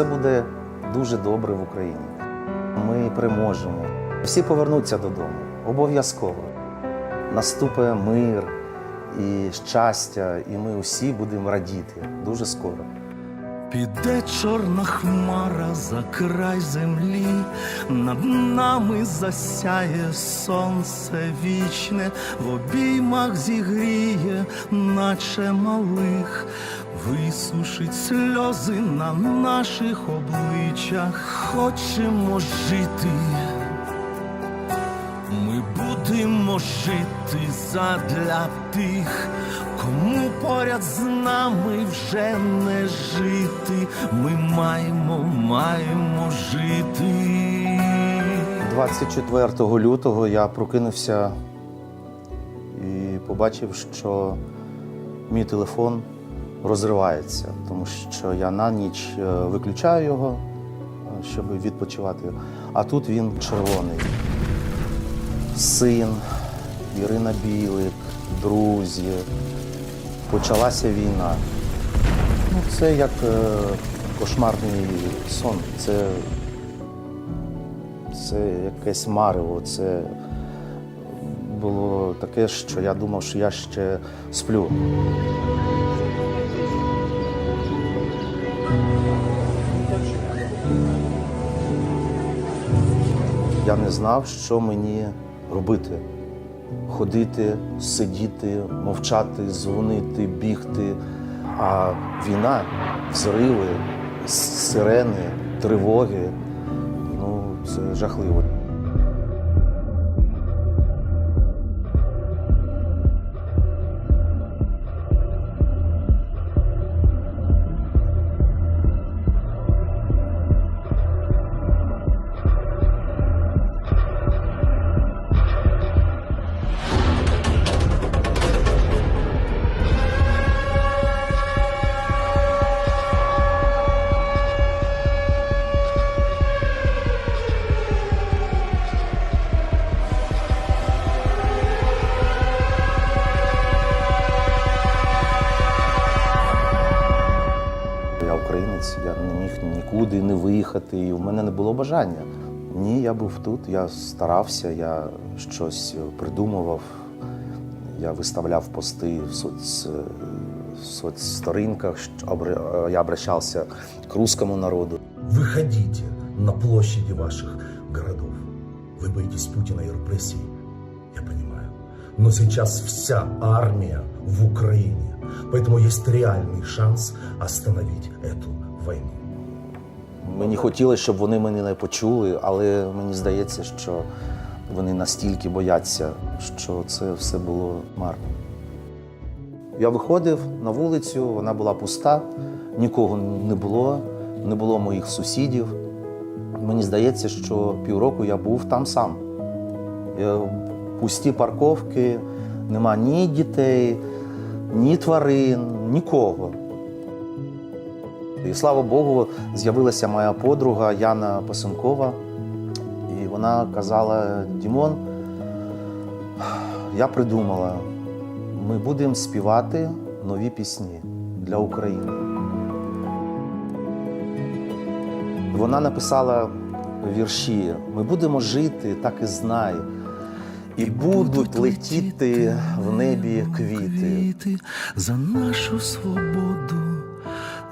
все буде дуже добре в Україні. Ми переможемо. Всі повернуться додому. Обов'язково. Наступить мир і щастя, і ми усі будемо радіти дуже скоро. Піде чорна хмара за край землі, над нами засяє сонце вічне, в обіймах зігріє, наче малих, висушить сльози на наших обличчях. Хочемо жити. Будемо жити задля тих, кому поряд з нами вже не жити. Ми маємо, маємо жити. 24 лютого я прокинувся і побачив, що мій телефон розривається, тому що я на ніч е, виключаю його, е, щоб відпочивати. А тут він червоний. Син, Ірина Білик, друзі. Почалася війна. Ну, це як е, кошмарний сон. Це це якесь марево. Це було таке, що я думав, що я ще сплю. Я не знав, що мені робити. Ходити, сидіти, мовчати, дзвонити, бігти. А війна, взриви, сирени, тривоги. Ну, це жахливо. не виїхати, і в мене не було бажання. Ні, я був тут, я старався, я щось придумував, я виставляв пости в, соц, в соцсторінках, що обра- я обращався к русскому народу. Выходите на площади ваших городов. Вы боитесь Путина и репрессий, я понимаю. Но сейчас вся армия в Украине. Поэтому есть реальный шанс остановить эту войну. Мені хотілося, щоб вони мене не почули, але мені здається, що вони настільки бояться, що це все було марно. Я виходив на вулицю, вона була пуста, нікого не було, не було моїх сусідів. Мені здається, що півроку я був там сам. Пусті парковки, нема ні дітей, ні тварин, нікого. І слава Богу, з'явилася моя подруга Яна Пасенкова. І вона казала: Дімон, я придумала, ми будемо співати нові пісні для України. Вона написала вірші: Ми будемо жити, так і знай. І будуть летіти в небі квіти. за нашу свободу,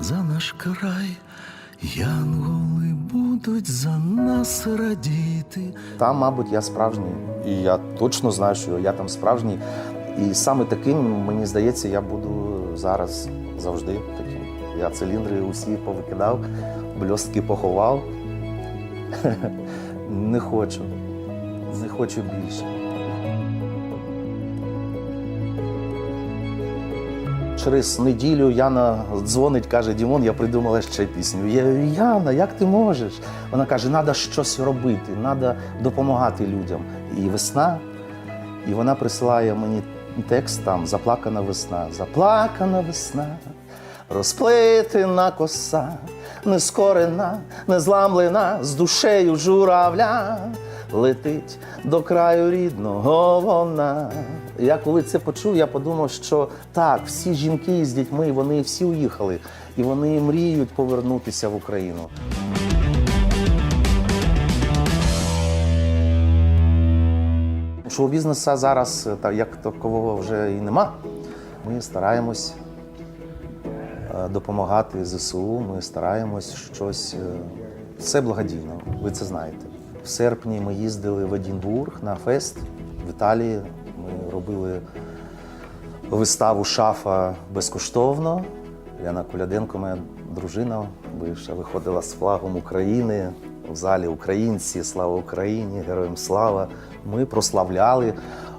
за наш край. Янголи будуть за нас радіти. Там, мабуть, я справжній. І я точно знаю, що я там справжній. І саме таким, мені здається, я буду зараз завжди таким. Я циліндри усі повикидав, бльостки поховав. Не хочу. Не хочу більше. Через неділю Яна дзвонить, каже: Дімон, я придумала ще пісню. Я Яна, як ти можеш? Вона каже, треба щось робити, треба допомагати людям. І весна, і вона присилає мені текст там Заплакана весна. Заплакана весна, розплетена коса, нескорена, незламлена, з душею журавля. Летить до краю рідного вона. Я коли це почув, я подумав, що так, всі жінки з дітьми, вони всі уїхали. і вони мріють повернутися в Україну. Шоу бізнесу зараз е, та як такового вже і нема. Ми стараємось е, допомагати ЗСУ. Ми стараємось щось. е, Все благодійно, ви це знаєте. В серпні ми їздили в Едінбург на фест в Італії. Робили виставу шафа безкоштовно. Яна Коляденко, моя дружина, бивша, виходила з флагом України у залі Українці, слава Україні, героям слава. Ми прославляли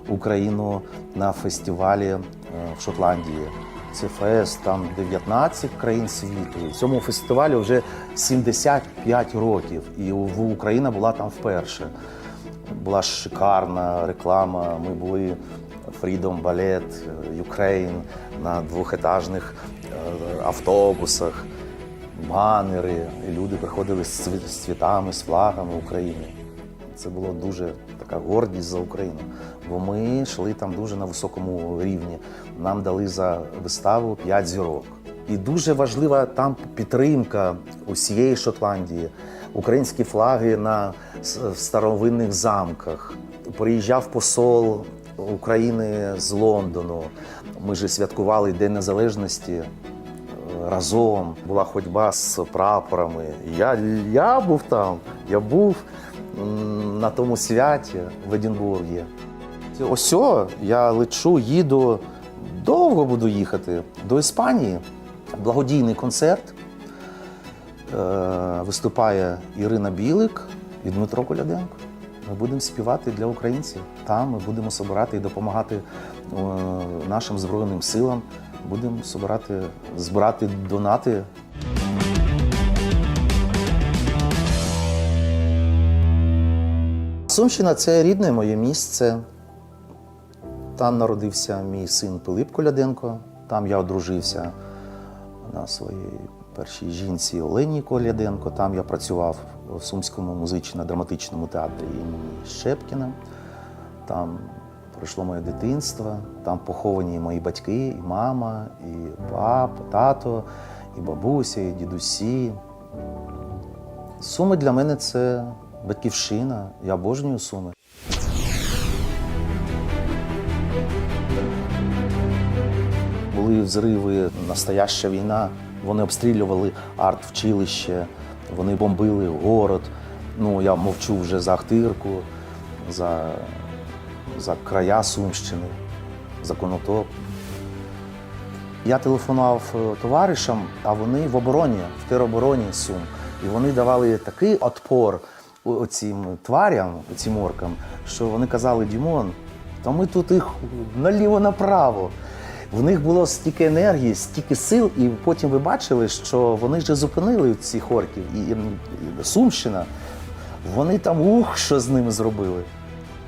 Україну на фестивалі е, в Шотландії. Це фест, там 19 країн світу. І Цьому фестивалі вже 75 років. І в- Україна була там вперше. Була шикарна реклама. Ми були Freedom Ballet Ukraine на двохетажних е, автобусах, банери. І люди приходили з цвітами, з флагами України. Це було дуже така гордість за Україну. Бо ми йшли там дуже на високому рівні. Нам дали за виставу 5 зірок. І дуже важлива там підтримка усієї Шотландії, українські флаги на старовинних замках. Приїжджав посол України з Лондону. Ми ж святкували День Незалежності е, разом. Була ходьба з прапорами. Я, я був там, я був на тому святі в Единбургі. Ось я лечу, їду, довго буду їхати до Іспанії. Благодійний концерт. Е, виступає Ірина Білик і Дмитро Коляденко. Ми будемо співати для українців. Там ми будемо збирати і допомагати е, нашим Збройним силам. Будемо збирати, збирати донати Сумщина це рідне моє місце. Там народився мій син Пилип Коляденко. Там я одружився на своїй першій жінці Олені Коляденко. Там я працював у Сумському музично-драматичному театрі імені Щепкіна. Там пройшло моє дитинство, там поховані мої батьки, і мама, і папа, тато, і бабуся, і дідусі. Суми для мене це батьківщина. Я обожнюю суми. Були взриви, настояща війна. Вони обстрілювали арт-вчилище, вони бомбили город. Ну, я мовчу вже за Ахтирку, за, за края Сумщини, за Конотоп. Я телефонував е, товаришам, а вони в обороні, в теробороні Сум. І вони давали такий отпор у- цим тварям, цим оркам, що вони казали: Дімон, та ми тут їх наліво-направо. В них було стільки енергії, стільки сил, і потім ви бачили, що вони вже зупинили цих орків. І, і Сумщина, вони там ух, що з ними зробили.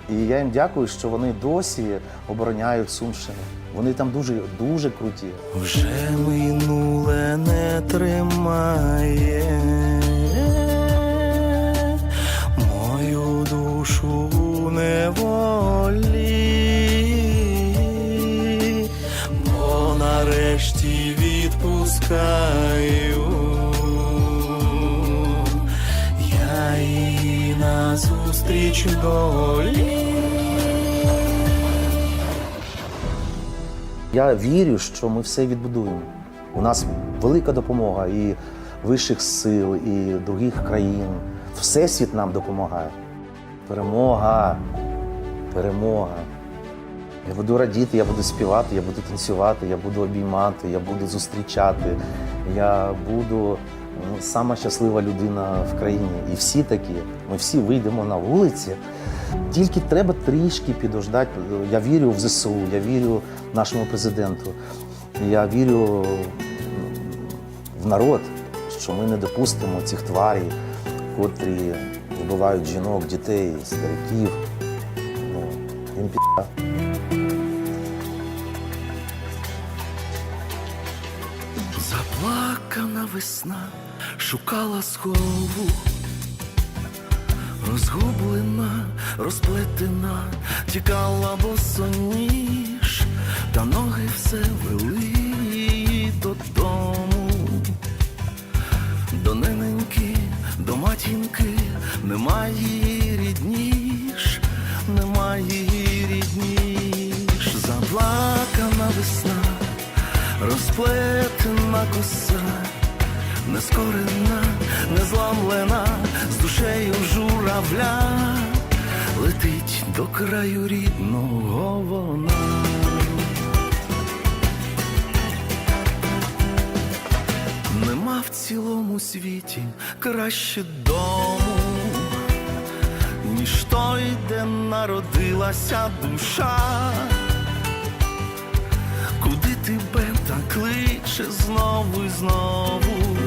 І я їм дякую, що вони досі обороняють Сумщину. Вони там дуже дуже круті. Вже минуле не тримає відпускаю. Я її назустріч долі. Я вірю, що ми все відбудуємо. У нас велика допомога і вищих сил, і других країн. Всесвіт нам допомагає. Перемога. Перемога. Я буду радіти, я буду співати, я буду танцювати, я буду обіймати, я буду зустрічати. Я буду сама щаслива людина в країні. І всі такі. Ми всі вийдемо на вулиці. Тільки треба трішки підождати. Я вірю в ЗСУ, я вірю нашому президенту. Я вірю в народ, що ми не допустимо цих тварей, котрі вбивають жінок, дітей, стариків. Заплакана весна шукала схову, розгублена, розплетена, тікала босоніж, та ноги все вели її додому. до нененьки, до матінки, немає її рідніш, немає її рідніш, заплакана весна, розплетена коса, нескорена, незламлена, з душею журавля, летить до краю рідного вона. Нема в цілому світі краще дому, ніж той, де народилася душа, куди тебе так кличе знову і знову,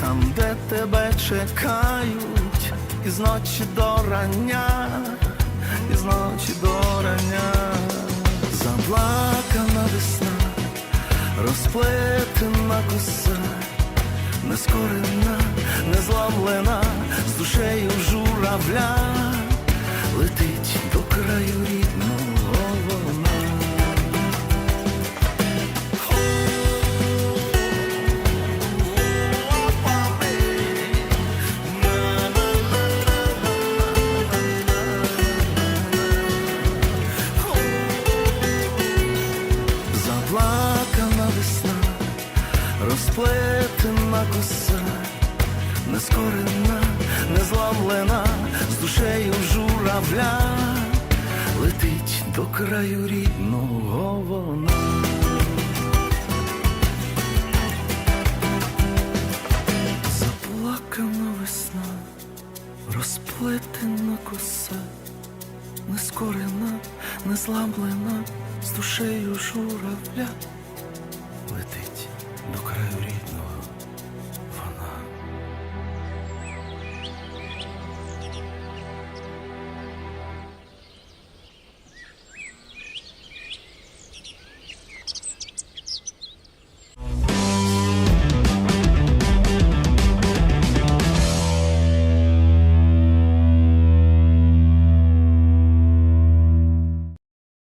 там, де тебе чекають, із ночі до рання, із ночі до рання, заплакана весна розплетена коса, нескорена, незламлена, з душею журавля, летить до краю рідного летить до краю рідного вона. Заплакана весна, розплетена коса, нескорена, незламлена, з душею журавля